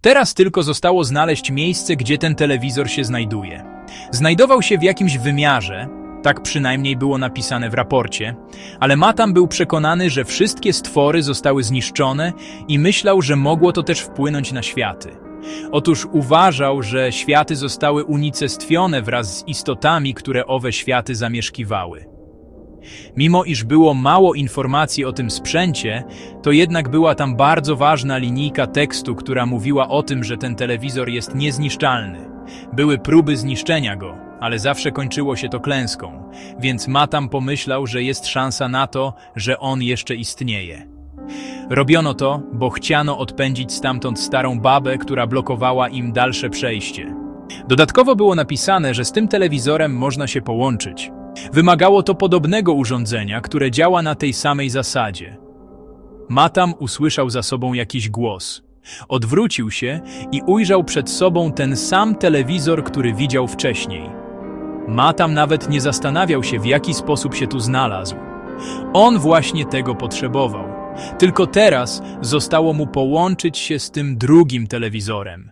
Teraz tylko zostało znaleźć miejsce, gdzie ten telewizor się znajduje. Znajdował się w jakimś wymiarze, tak przynajmniej było napisane w raporcie, ale Matam był przekonany, że wszystkie stwory zostały zniszczone i myślał, że mogło to też wpłynąć na światy. Otóż uważał, że światy zostały unicestwione wraz z istotami, które owe światy zamieszkiwały. Mimo iż było mało informacji o tym sprzęcie, to jednak była tam bardzo ważna linijka tekstu, która mówiła o tym, że ten telewizor jest niezniszczalny. Były próby zniszczenia go, ale zawsze kończyło się to klęską, więc Matam pomyślał, że jest szansa na to, że on jeszcze istnieje. Robiono to, bo chciano odpędzić stamtąd starą babę, która blokowała im dalsze przejście. Dodatkowo było napisane, że z tym telewizorem można się połączyć. Wymagało to podobnego urządzenia, które działa na tej samej zasadzie. Matam usłyszał za sobą jakiś głos. Odwrócił się i ujrzał przed sobą ten sam telewizor, który widział wcześniej. Matam nawet nie zastanawiał się, w jaki sposób się tu znalazł. On właśnie tego potrzebował. Tylko teraz zostało mu połączyć się z tym drugim telewizorem.